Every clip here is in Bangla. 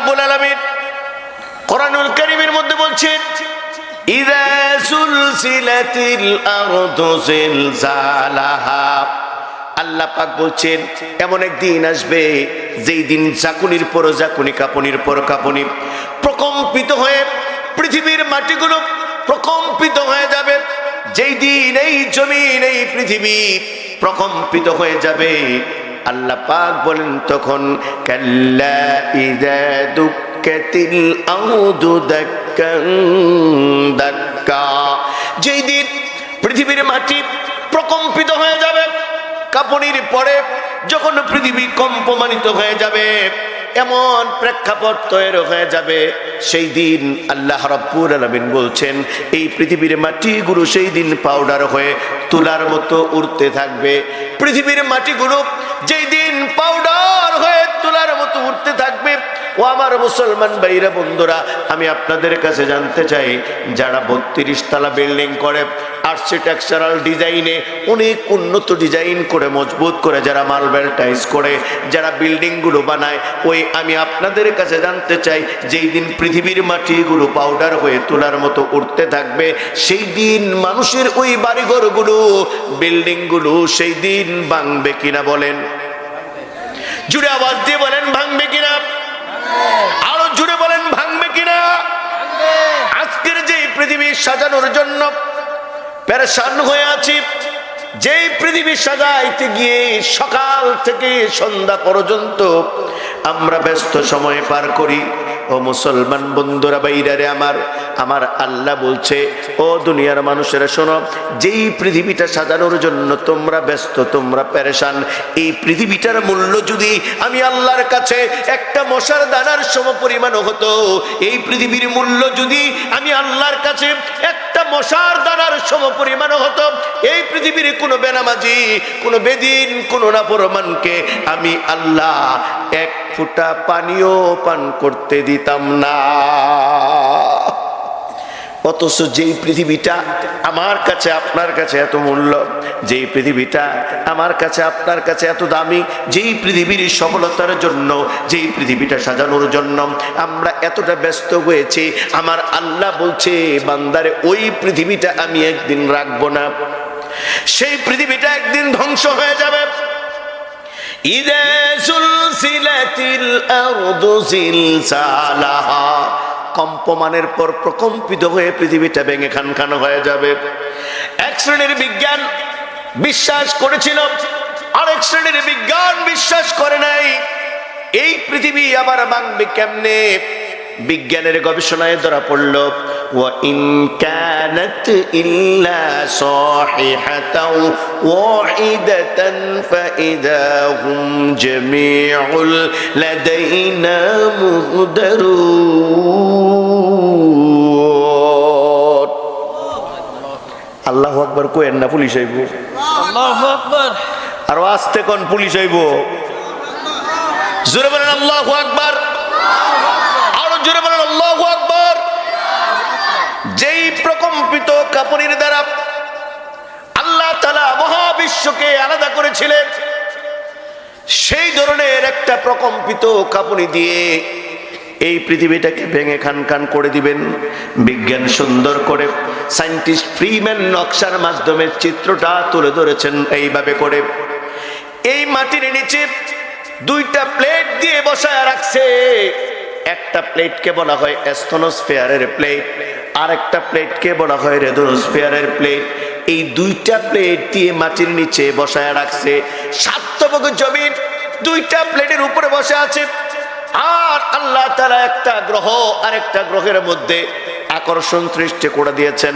রাব্বুল আলামিন কোরআনুল কারীমের মধ্যে বলছেন পাক বলছেন, এমন একদিন আসবে যেই দিন জাকুনির পর জাকুনি কাপুনির পর কাপুনি প্রকম্পিত হয়ে পৃথিবীর মাটিগুলো প্রকম্পিত হয়ে যাবে। যেই দিন এই জমিন, এই পৃথিবী প্রকম্পিত হয়ে যাবে আল্লাহ পাক বলেন তখন দাক্কান দাক্কা। পৃথিবীর মাটি প্রকম্পিত হয়ে যাবে, কাপড়ির পরে যখন পৃথিবী কম্পমানিত হয়ে যাবে এমন প্রেক্ষাপট তৈরি হয়ে যাবে। সেই দিন আল্লাহ রব্বুর আলমিন বলছেন, এই পৃথিবীর মাটিগুলো সেই দিন পাউডার হয়ে তুলার মতো উড়তে থাকবে। পৃথিবীর মাটিগুলো যেই দিন পাউডার হয়ে তুলার মতো উড়তে থাকবে ও আমার মুসলমান ভাইরা, বন্ধুরা, আমি আপনাদের কাছে জানতে চাই, যারা বত্রিশ তালা বিল্ডিং করে আর্কিটেকচারাল ডিজাইনে অনেক উন্নত ডিজাইন করে মজবুত করে যারা মার্বেল টাইস করে, যারা বিল্ডিংগুলো বানায়, ওই আমি আপনাদের কাছে জানতে চাই, যেই দিন পৃথিবীর মাটিগুলো পাউডার হয়ে তোলার মতো উঠতে থাকবে, সেই দিন মানুষের ওই বাড়িঘরগুলো, বিল্ডিংগুলো সেই দিন ভাঙবে কিনা বলেন। জুড়ে আওয়াজ দিয়ে বলেন, ভাঙবে কিনা? আরও জুড়ে বলেন ভাঙবে কিনা? আজকের যে পৃথিবী সাজানোর জন্য প্যারেশান হয়ে আছি যেই পৃথিবী সাজাইতে গিয়ে সকাল থেকে সন্ধ্যা পর্যন্ত আমরা ব্যস্ত সময় পার করি ও মুসলমান বন্ধুরা, বাইরারে আমার আমার আল্লাহ বলছে, ও দুনিয়ার মানুষেরা শোনো, যেই পৃথিবীটা সাজানোর জন্য তোমরা ব্যস্ত, তোমরা প্যারেশান এই পৃথিবীটার মূল্য যদি আমি আল্লাহর কাছে একটা মশার দানার সম পরিমাণ হতো, এই পৃথিবীর মূল্য যদি আমি আল্লাহর কাছে একটা মশার দানার সম পরিমাণ হতো, এই পৃথিবীর কোনো বেনামাজি, কোনো বেদিন, কোনো না নাফরমানকে আমি আল্লাহ এক ফুটা পানিও পান করতে দিতাম না। অথচ যেই পৃথিবীটা আমার কাছে, আপনার কাছে এত মূল্য, যেই পৃথিবীটা আমার কাছে, আপনার কাছে এত দামি, যেই পৃথিবীর সফলতার জন্য, যেই পৃথিবীটা সাজানোর জন্য আমরা এতটা ব্যস্ত হয়েছি, আমার আল্লাহ বলছে, বান্দারে, ওই পৃথিবীটা আমি একদিন রাখব না। সেই পৃথিবীটা একদিন ধ্বংস হয়ে যাবে। إذا زلزلت الأرض زلزالها কম্পমানের পর প্রকম্পিত হয়ে পৃথিবীটা ভেঙে খান খান হয়ে যাবে এক শ্রেণীর বিজ্ঞান বিশ্বাস করেছিল আরেক শ্রেণীর বিজ্ঞান বিশ্বাস করে নাই এই পৃথিবী আবার ভাঙবে কেমনে বিজ্ঞানের গবেষণায় ধরা পড়ল وإن كانت إلا صاححة واحدة فإذا هم جميع لدينا مهدرون আল্লাহ আকবর কোয়েন না পুলিশ হইব আল্লাহু আকবার আরো আসতে কোন পুলিশ হইব জোরে বলেন আল্লাহ আকবর আরো জোরে বলেন আল্লাহ যেই প্রকম্পিত কাপড়ের দ্বারা আল্লাহ মহাবিশ্বকে আলাদা করেছিলেন, সেই ধরনের একটা প্রকম্পিত কাপড়ি দিয়ে এই পৃথিবীটাকে ভেঙে খান খান করে দিবেন। বিজ্ঞান সুন্দর করে সায়েন্টিস্ট ফ্রিম্যান নকশার মাধ্যমে চিত্রটা তুলে ধরেছেন এইভাবে করে। এই মাটির নিচে দুইটা প্লেট দিয়ে বসায় রাখছে। একটা প্লেটকে বলা হয় অ্যাস্থনোস্ফিয়ারের প্লেট আর একটা প্লেটকে বলা হয় রেদোনোস্ফিয়ারের প্লেট এই দুইটা প্লেট দিয়ে মাটির নিচে বসায় রাখছে সাতবক জমিন। দুইটা প্লেটের উপরে বসে আছে। আর আল্লাহ তারা একটা গ্রহ আর একটা গ্রহের মধ্যে আকর্ষণ সৃষ্টি করে দিয়েছেন।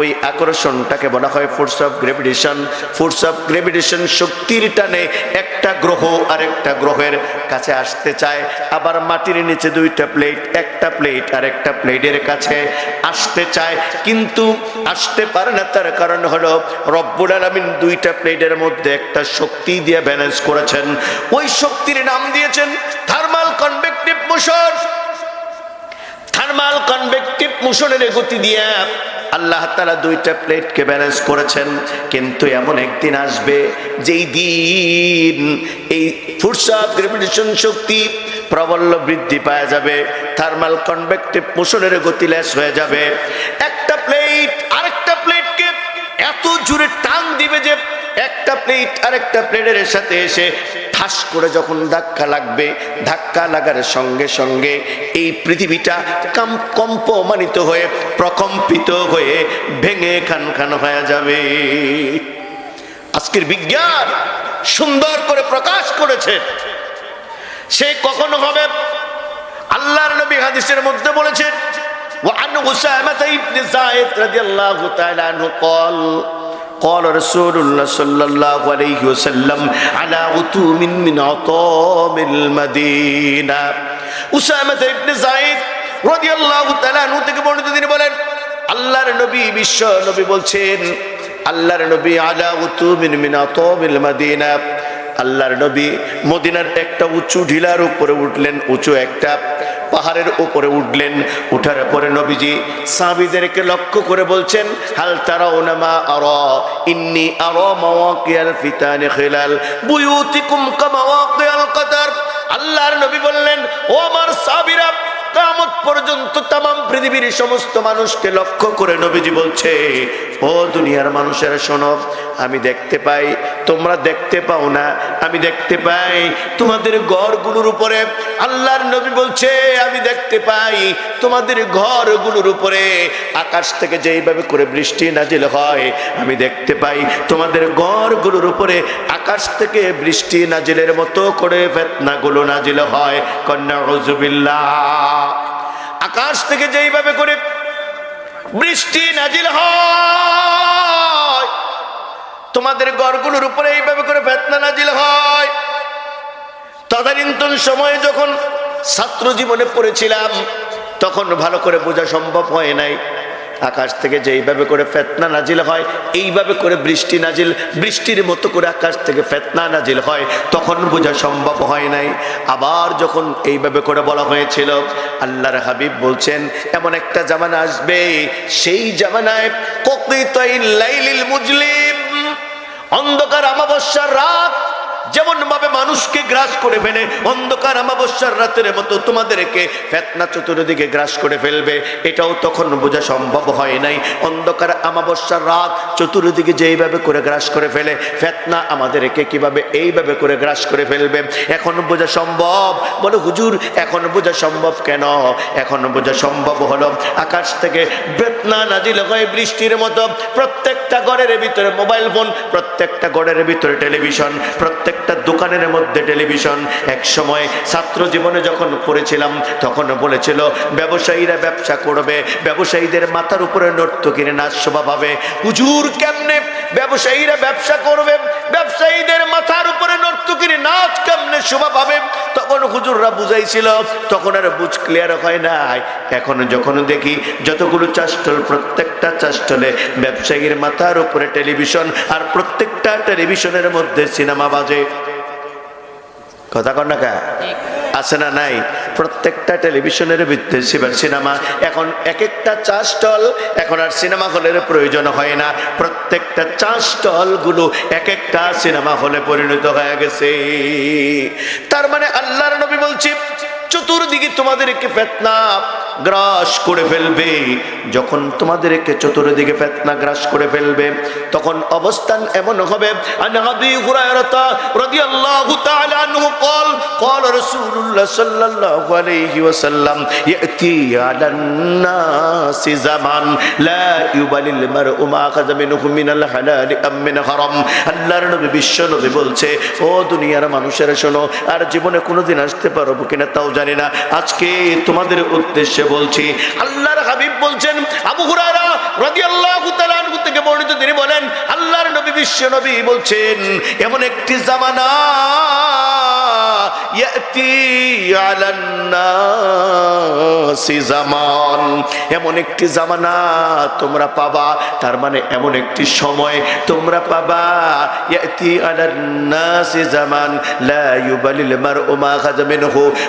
ওই আকর্ষণটাকে বলা হয় force of gravitation force of gravitation শক্তির টানে একটা গ্রহ আর একটা গ্রহের কাছে আসতে চায়। আবার মাটির নিচে দুইটা প্লেট একটা প্লেট আর একটা প্লেটের কাছে আসতে চায়। কিন্তু আসতে পারে না, তার কারণ হলো রব্বুল আলমিন দুইটা প্লেটের মধ্যে একটা শক্তি দিয়ে ব্যালেন্স করেছেন। ওই শক্তির নাম দিয়েছেন thermal convective motion thermal convective মোশনের গতি দিয়ে আল্লাহ তালা দুইটা প্লেটকে ব্যালেন্স করেছেন। কিন্তু এমন একদিন আসবে, যেই দিন এই ফোর্স অফ গ্রেভিটেশন শক্তি প্রবল্য বৃদ্ধি পাওয়া যাবে থার্মাল কনভেক্টিভ মোশনের গতি লেস হয়ে যাবে। একটা প্লেট আরেকটা প্লেটকে এত জোরে টান দিবে যে একটা প্লেট আরেকটা প্লেটের সাথে এসে ঠাস করে যখন ধাক্কা লাগবে ধাক্কা লাগার সঙ্গে সঙ্গে এই পৃথিবীটা কাম কম্পমানিত হয়ে প্রকম্পিত হয়ে ভেঙে খান খান হয়ে যাবে আজকের বিজ্ঞান সুন্দর করে প্রকাশ করেছে সে কখনো হবে আল্লাহর নবী হাদিসের মধ্যে বলেছেন وعن أسامة بن زايد رضي الله تعالى عنه قال قال رسول الله صلى الله عليه وسلم على عتوم من عطام المدينة أسامة بن زايد رضي الله تعالى عنه থেকে বর্ণিত তিনি বলেন আল্লাহর নবী বিশ্ব নবী বলছেন আল্লাহর নবী আলা উতুমিন মিন আতামিল মাদিনা আল্লাহর নবী মদিনার একটা উঁচু ঢিলার উপরে উঠলেন উঁচু একটা পাহাড়ের উপরে উঠলেন। উঠার পরে নবীজি সাহাবিদেরকে লক্ষ্য করে বলছেন, হাল তারা ওনামা আর, ইন্নি আর মাওয়াকিয়াল ফিতানে খিলাল। বুয়ুতিকুম কামাওয়াকিয়াল কাতার আল্লাহর নবী বললেন, ও আমার সাহাবীরা কামত পর্যন্ত তাম পৃথিবীর সমস্ত মানুষকে লক্ষ্য করে নবীজি বলছে, ও দুনিয়ার মানুষেরা, শোনো, আমি দেখতে পাই, তোমরা দেখতে পাও না, আমি দেখতে পাই, তোমাদের ঘরগুলোর উপরে আল্লাহর নবী বলছে, আমি দেখতে পাই, তোমাদের ঘরগুলোর উপরে আকাশ থেকে যেইভাবে করে বৃষ্টি নাজিল হয়, আমি দেখতে পাই, তোমাদের ঘরগুলোর উপরে আকাশ থেকে বৃষ্টি নাজিলের মতো করে ফেতনাগুলো নাজিল হয়, কন্যা রজুবিল্লাহ আকাশ থেকে যেইভাবে করে বৃষ্টি নাজিল হয়, তোমাদের গড়গুলোর উপরে এইভাবে করে ফেতনা নাজিল হয়। তদানীন্তন সময়ে যখন ছাত্র জীবনে পড়েছিলাম, তখন ভালো করে বোঝা সম্ভব হয় নাই। আকাশ থেকে যেইভাবে করে ফেতনা নাজিল হয়, এইভাবে করে বৃষ্টি নাজিল, বৃষ্টির মতো করে আকাশ থেকে ফেতনা নাজিল হয়, তখন বোঝা সম্ভব হয় নাই। আবার যখন এইভাবে করে বলা হয়েছিল, আল্লাহর হাবিব বলছেন, এমন একটা জামানা আসবে, সেই জামানায় লাইলিল মুজলিম, অন্ধকার আমাবস্যার রাত যেমন ভাবে মানুষকে গ্রাস করে ফেলে, অন্ধকার আমাবস্যার রাতের মতো তোমাদেরকে ফেতনা চতুর্দিকে গ্রাস করে ফেলবে। এটাও তখন বোঝা সম্ভব হয় নাই। অন্ধকার আমাবস্যার রাত চতুর্দিকে যেইভাবে করে গ্রাস করে ফেলে, ফেতনা আমাদেরকে কীভাবে এইভাবে করে গ্রাস করে ফেলবে? এখন বোঝা সম্ভব? বলে, হুজুর, এখন বোঝা সম্ভব কেন? এখন বোঝা সম্ভব হলো, আকাশ থেকে বেতনা নাজিল হয় বৃষ্টির মতো। প্রত্যেকটা ঘরের ভিতরে মোবাইল ফোন, প্রত্যেকটা ঘরের ভিতরে টেলিভিশন প্রত্যেকটা দোকানের মধ্যে টেলিভিশন। এক সময় ছাত্র জীবনে যখন পড়েছিলাম, তখন বলেছিল, ব্যবসায়ীরা ব্যবসা করবে, ব্যবসায়ীদের মাথার উপরে নর্তকিনে নাচ শোভা পাবে। হুজুর কেমনে ব্যবসায়ীরা ব্যবসা করবে, ব্যবসায়ীদের মাথার উপরে নর্তকীর নাচ কেমনে শোভা পাবে? তখন হুজুররা বুঝাইছিল, তখন আর বুঝ ক্লিয়ার হয় নাই। এখন যখন দেখি যতগুলো চাষটল, প্রত্যেকটা চাষটলে ব্যবসায়ীর মাথার উপরে টেলিভিশন আর প্রত্যেকটা টেলিভিশনের মধ্যে সিনেমা বাজে। কথা কর না কা? আছে না নাই? প্রত্যেকটা টেলিভিশনের ভিত্তি সিনেমা। এখন এক একটা চা স্টল এখন আর সিনেমা হলের প্রয়োজন হয় না। প্রত্যেকটা চা স্টলগুলো এক একটা সিনেমা হলে পরিণত হয়ে গেছে। তার মানে আল্লাহর নবী বলছি চতুর্দিকে তোমাদের তোমাদেরকে ফেতনা। গ্রাস করে ফেলবে যখন তোমাদেরকে চতুর্দিকে ফেতনা গ্রাস করে ফেলবে তখন অবস্থান এমন হবে আন আবি হুরায়রাতা রাদিয়াল্লাহু তাআলা আনহু قال قال رسول الله صلى الله عليه وسلم ياتي على الناس زمان لا يبالي المرء ما اخذ منه من الحلال ام من حرام আল্লাহর নবী বিশ্ব নবী বলছে ও দুনিয়ার মানুষেরা শোনো আর জীবনে কোনোদিন আসতে পারবো কিনা তাও জানি না আজকে তোমাদের উদ্দেশ্যে বলছি, আল্লাহর হাবিব বলছেন, আবু হুরারা রাদিয়াল্লাহু তাআলা থেকে বর্ণিত, তিনি বলেন, আল্লাহর নবী বিশ্ব নবী বলছেন, এমন একটি জামানা জামান এমন একটি জামানা তোমরা পাবা, তার মানে এমন একটি সময় তোমরা পাবা। ইয়াতি আলান নাসি জামান লা ইউবালিল মারউ মা খাযা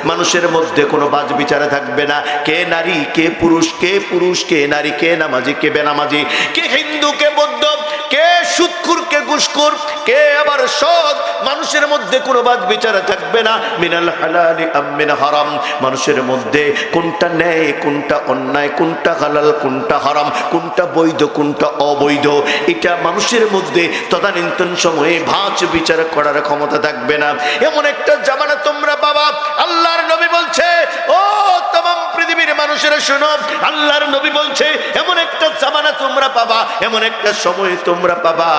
মানুষের মধ্যে কোনো বাজ বিচারে থাকবে না। কে নারী, কে পুরুষ কে পুরুষ, কে নারী, কে নামাজি, কে বেনামাজি, কে হিন্দু, কে বৌদ্ধ কে সুৎকুর কে ঘুষখোর, কে আবার সৎ, মানুষের মধ্যে কোনো বাদ বিচার থাকবে না। মিনাল হালালি আমিন হারাম। মানুষের মধ্যে কোনটা ন্যায়, কোনটা অন্যায়, কোনটা হালাল, কোনটা হারাম, কোনটা বৈধ, কোনটা অবৈধ, এটা মানুষের মধ্যে তদানীন্তন সময়ে ভাঁজ বিচার করার ক্ষমতা থাকবে না। এমন একটা জামানা তোমরা বাবা আল্লাহর নবী বলছে ও তমাম পৃথিবীর মানুষেরা শোনো, আল্লাহর নবী বলছে, এমন একটা জামানা তোমরা পাবা, এমন একটা সময় তোমরা পাবা,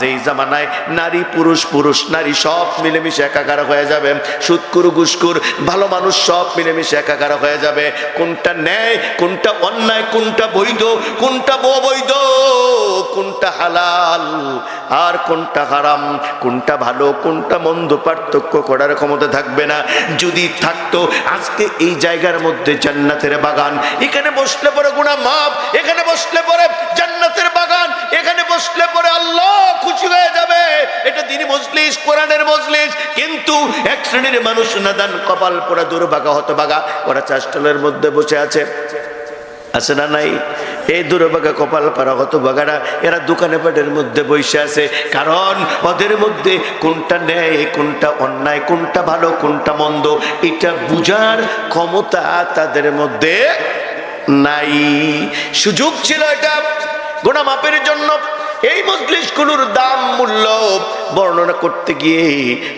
যেই জামানায় নারী, পুরুষ পুরুষ, নারী সব মিলেমিশে একাকার হয়ে যাবে। সুৎকুর, গুসকুর, ভালো মানুষ সব মিলেমিশে একাকার হয়ে যাবে। কোনটা ন্যায়, কোনটা অন্যায়, কোনটা বৈধ, কোনটা অবৈধ? কোনটা হালাল আর কোনটা হারাম, কোনটা ভালো, কোনটা মন্দ পার্থক্য করার ক্ষমতা থাকবে না। যদি থাকতো, আজকে এই জায়গার মধ্যে জান্নাতের বাগান, এখানে বসলে পরে গুণা মাপ এখানে বসলে পরে জান্নাতের বাগান, এখানে বসলে পরে আল্লাহ খুশি হয়ে যাবে। এটা তিনি মজলিস, কোরআনের মজলিস, কিন্তু এক শ্রেণির মানুষ নাদান কপাল পোড়া দুর্ভাগা হত বাগা ওরা চাষটলের মধ্যে বসে আছে। আছে না নাই? এই দুর্ভাগা কপাল পারা বাগারা এরা দোকানে পাটের মধ্যে বসে আছে। কারণ ওদের মধ্যে কোনটা ন্যায়, কোনটা অন্যায়, কোনটা ভালো, কোনটা মন্দ, এটা বুঝার ক্ষমতা তাদের মধ্যে নাই। সুযোগ ছিল এটা। গোনা মাপের জন্য এই মজলিসগুলোর দাম মূল্য বর্ণনা করতে গিয়ে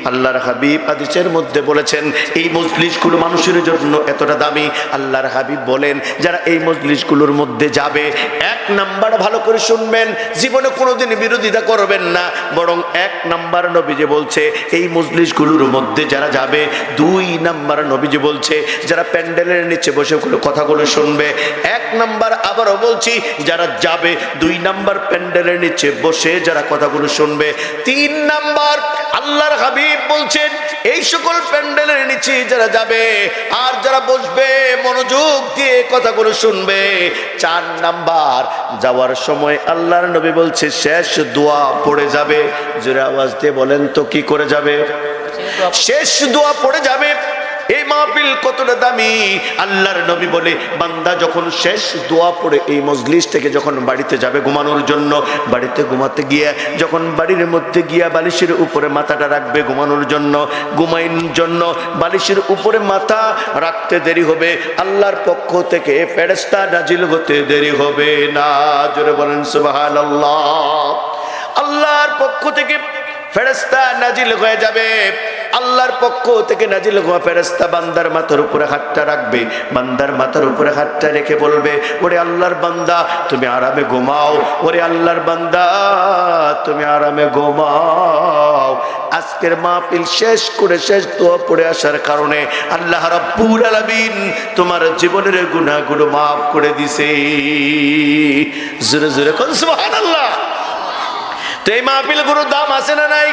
আল্লাহর হাবিব আদিসের মধ্যে বলেছেন, এই মজলিসগুলো মানুষের জন্য এতটা দামি। আল্লাহর হাবিব বলেন, যারা এই মজলিসগুলোর মধ্যে যাবে, এক নাম্বার ভালো করে শুনবেন, জীবনে কোনোদিন বিরোধিতা করবেন না, বরং এক নাম্বার নবীজি বলছে, এই মজলিসগুলোর মধ্যে যারা যাবে, দুই নাম্বার নবীজি বলছে, যারা প্যান্ডেলের নিচে বসে কথাগুলো শুনবে, এক নাম্বার আবারও বলছি, যারা যাবে, দুই নাম্বার প্যান্ডেলের নিচে বসে যারা কথাগুলো শুনবে। তিন নাম্বার, আল্লাহর হাবিব বলছেন, এই সকল প্যান্ডেলের নিচে যারা যাবে আর যারা বসবে, মনোযোগ দিয়ে কথাগুলো শুনবে। চার নাম্বার, যাওয়ার সময় আল্লাহর নবী বলছে, শেষ দোয়া পড়ে যাবে। জোরে আওয়াজ দিয়ে বলেন তো কি করে যাবে? শেষ দোয়া পড়ে যাবে। এই মাহফিল কতটা দামি? আল্লাহর নবী বলে, বান্দা যখন শেষ দোয়া পড়ে, এই মজলিস থেকে যখন বাড়িতে যাবে ঘুমানোর জন্য, বাড়িতে ঘুমাতে গিয়ে, যখন বাড়ির মধ্যে গিয়া বালিশের উপরে মাথাটা রাখবে ঘুমানোর জন্য, ঘুমাইন জন্য, বালিশের উপরে মাথা রাখতে দেরি হবে, আল্লাহর পক্ষ থেকে ফেরেস্তা নাজিল হতে দেরি হবে না। জোরে বলেন সুবাহান আল্লাহ আল্লাহর পক্ষ থেকে ফেরেস্তা নাজিল হয়ে যাবে। আল্লাহর পক্ষ থেকে নাজিল হওয়া ফেরেস্তা বান্দার মাথার উপরে হাতটা রাখবে, বান্দার মাথার উপরে হাতটা রেখে বলবে, ওরে আল্লাহর বান্দা, তুমি আরামে ঘুমাও, ওরে আল্লাহর বান্দা, তুমি আরামে ঘুমাও। আজকের মাহফিল শেষ করে শেষ দোয়া পড়ে আসার কারণে আল্লাহ রাব্বুল আলামিন তোমার জীবনের গুনাহগুলো মাফ করে দিছে। জোরে জোরে কোন, সুবহানাল্লাহ। তো এই মাহফিল গুরুর দাম আছে না নাই?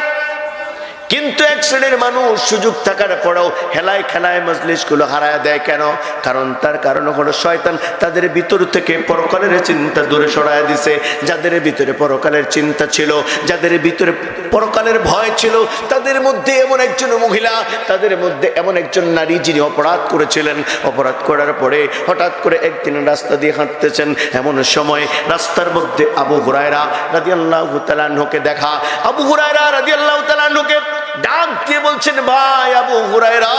কিন্তু এক শ্রেণির মানুষ সুযোগ থাকার পরেও হেলায় খেলায় মজলিসগুলো হারায় দেয় কেন? কারণ তার কারণ হলো শয়তান তাদের ভিতর থেকে পরকালের চিন্তা দূরে সরায় দিছে। যাদের ভিতরে পরকালের চিন্তা ছিল, যাদের ভিতরে পরকালের ভয় ছিল, তাদের মধ্যে এমন একজন মহিলা, তাদের মধ্যে এমন একজন নারী যিনি অপরাধ করেছিলেন। অপরাধ করার পরে হঠাৎ করে একদিন রাস্তা দিয়ে হাঁটতেছেন। এমন সময় রাস্তার মধ্যে আবু হুরায়রা রাজি আল্লাহ তালাহকে দেখা। আবু হুরায়রা রাজি আল্লাহ তালাহকে ডাক দিয়ে বলছেন, ভাই আবু হুরায়রা,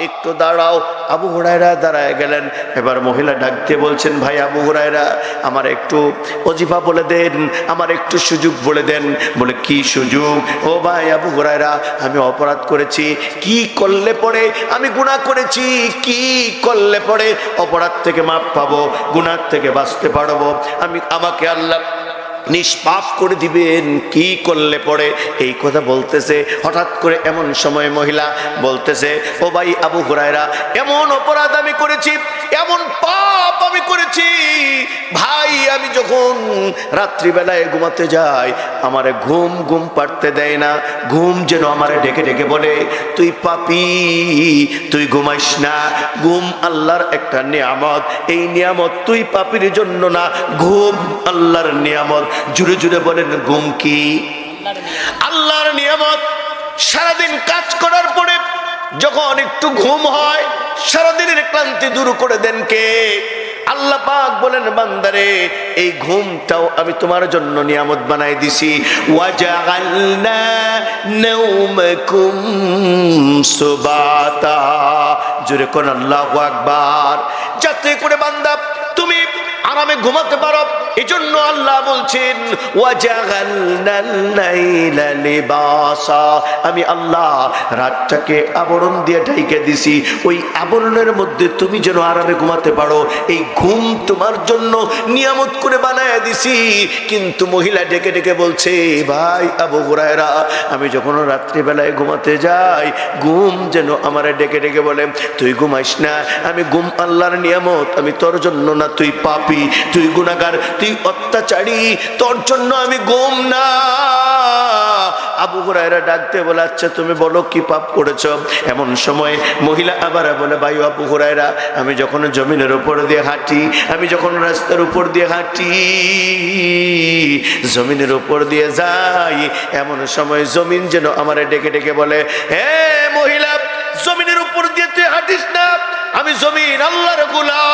একটু দাঁড়াও। আবু হুরায়রা দাঁড়ায় গেলেন। এবার মহিলা ডাক দিয়ে বলছেন, ভাই আবু হুরায়রা, আমার একটু অজিফা বলে দেন, আমার একটু সুযোগ বলে দেন। বলে, কি সুযোগ? ও ভাই আবু হুরায়রা, আমি অপরাধ করেছি। কি করলে পরে আমি গুনাহ করেছি। কি করলে পরে অপরাধ থেকে মাপ পাবো গুণার থেকে বাঁচতে পারব। আমি, আমাকে আল্লাহ নিষ্পাপ করে দিবেন, কি করলে পরে? এই কথা বলতেছে, হঠাৎ করে এমন সময় মহিলা বলতেছে, ও ভাই আবু হুরায়রা, এমন অপরাধ আমি করেছি, এমন পাপ আমি করেছি। ভাই, আমি যখন রাত্রিবেলায় ঘুমাতে যাই, আমারে ঘুম ঘুম পাড়তে দেয় না। ঘুম যেন আমারে ডেকে ডেকে বলে, তুই পাপি, তুই ঘুমাইস না। ঘুম আল্লাহর একটা নিয়ামত। এই নিয়ামত তুই পাপির জন্য না, ঘুম আল্লাহর নিয়ামত। জুড়ে জুড়ে বলেন, ঘুম কি? আল্লাহর নিয়ামত, সারাদিন কাজ করার পরে যখন একটু ঘুম হয়, সারাদিনের ক্লান্তি দূর করে দেন কে? আল্লাহ পাক বলেন, বান্দারে, এই ঘুমটাও আমি তোমার জন্য নিয়ামত বানাই দিছি। ওয়াজাগালনা সুবাতা। জোরে কোন আল্লাহু আকবার। যাতে করে বান্দা আরামে ঘুমাতে পারো। এই জন্য আল্লাহ বলছেন আমি আল্লাহ রাতটাকে আবরণ দিয়ে ঢাইকে দিছি। ওই আবরণের মধ্যে তুমি যেন আরামে ঘুমাতে পারো। এই ঘুম তোমার জন্য নিয়ামত করে বানায় দিছি। কিন্তু মহিলা ডেকে ডেকে বলছে, ভাই আবু হুরায়রা, আমি যখন রাত্রিবেলায় ঘুমাতে যাই, ঘুম যেন আমার ডেকে ডেকে বলে, তুই ঘুমাইস না, আমি ঘুম আল্লাহর নিয়ামত, আমি তোর জন্য না, তুই পাপি। তুই গুণাগার তুই অত্যাচারী, তোর জন্য আমি ঘুম না। আবু হুরায়রা ডাকতে বলে আচ্ছা তুমি বলো কি পাপ করেছ? এমন সময় মহিলা আবার বলে, ভাই আবু হুরায়রা, আমি যখন জমিনের উপর দিয়ে হাঁটি, আমি যখন রাস্তার উপর দিয়ে হাঁটি, জমিনের উপর দিয়ে যাই, এমন সময় জমিন যেন আমার ডেকে ডেকে বলে, হে মহিলা, জমিনের উপর দিয়ে তুই হাঁটিস না, আমি জমিন আল্লাহর গোলাম।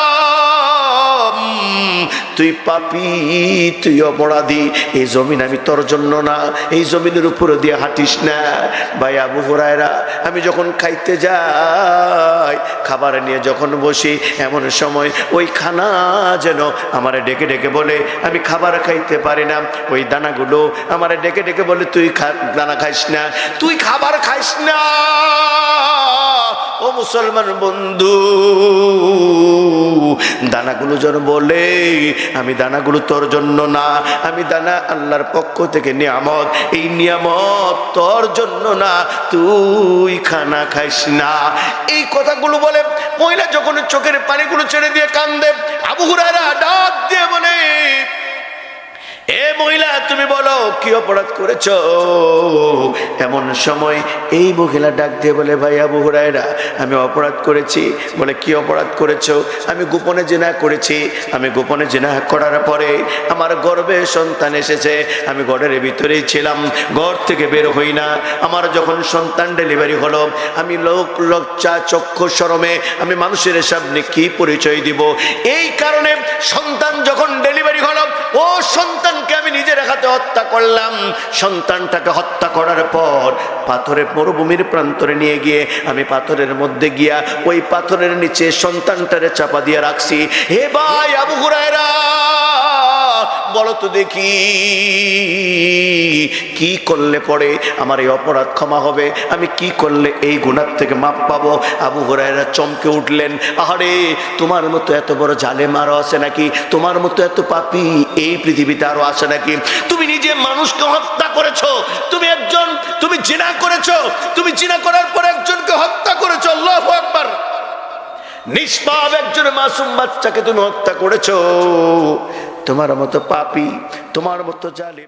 তুই পাপি, তুই অপরাধী, এই জমিন আমি তোর জন্য না, এই জমিনের উপরে দিয়ে হাঁটিস না। ভাই আবু হরায়রা, আমি যখন খাইতে যাই, খাবার নিয়ে যখন বসি, এমন সময় ওই খানা যেন আমার ডেকে ডেকে বলে, আমি খাবার খাইতে পারি না। ওই দানাগুলো আমার ডেকে ডেকে বলে, তুই খা- দানা খাইস না। তুই খাবার খাইস না। ও মুসলমান বন্ধু, দানাগুলো যেন বলে, আমি দানাগুলো তোর জন্য না, আমি দানা আল্লাহর পক্ষ থেকে নিয়ামত, এই নিয়ামত তোর জন্য না, তুই খানা খাইস না। এই কথাগুলো বলে, মহিলা যখন চোখের পানিগুলো ছেড়ে দিয়ে কান্দে, আবু হুরায়রা ডাক দিয়ে বলে এ মহিলা, তুমি বলো, কি অপরাধ করেছ? এমন সময় এই মহিলা ডাক দিয়ে বলে, ভাই আবু হুরায়রা, আমি অপরাধ করেছি। বলে, কি অপরাধ করেছ? আমি গোপনে জেনা করেছি। আমি গোপনে জেনা করার পরে আমার গর্বে সন্তান এসেছে। আমি ঘরের ভিতরেই ছিলাম। ঘর থেকে বের হই না। আমার যখন সন্তান ডেলিভারি হলো, আমি লোক, লজ্জা, চক্ষু, সরমে, আমি মানুষের সামনে কি পরিচয় দিব? এই কারণে সন্তান যখন ডেলিভারি হলো, ও সন্তানকে আমি নিজের হাতে হত্যা করলাম। সন্তানটাকে হত্যা করার পর পাথরের মরুভূমির প্রান্তরে নিয়ে গিয়ে আমি পাথরের মধ্যে গিয়া ওই পাথরের নিচে সন্তানটারে চাপা দিয়ে রাখছি। হে ভাই, আবু হুরায়রা! বলো তো দেখি। কি করলে পরে আমার এই অপরাধ ক্ষমা হবে? আমি কি করলে এই গুণার থেকে মাপ পাবো? আবু হরাইরা চমকে উঠলেন, আহারে, তোমার মতো এত বড় জালেম আরও আছে নাকি? তোমার মতো এত পাপি এই পৃথিবীতে আরও আছে নাকি? তুমি নিজে মানুষকে হত্যা করেছ, তুমি একজন, তুমি জিনা করেছ, তুমি জিনা করার পর একজনকে হত্যা করেছ, আল্লাহ একবার নিষ্পাপ একজন মাসুম বাচ্চাকে তুমি হত্যা করেছ। তোমার মতো পাপি তোমার মতো জালে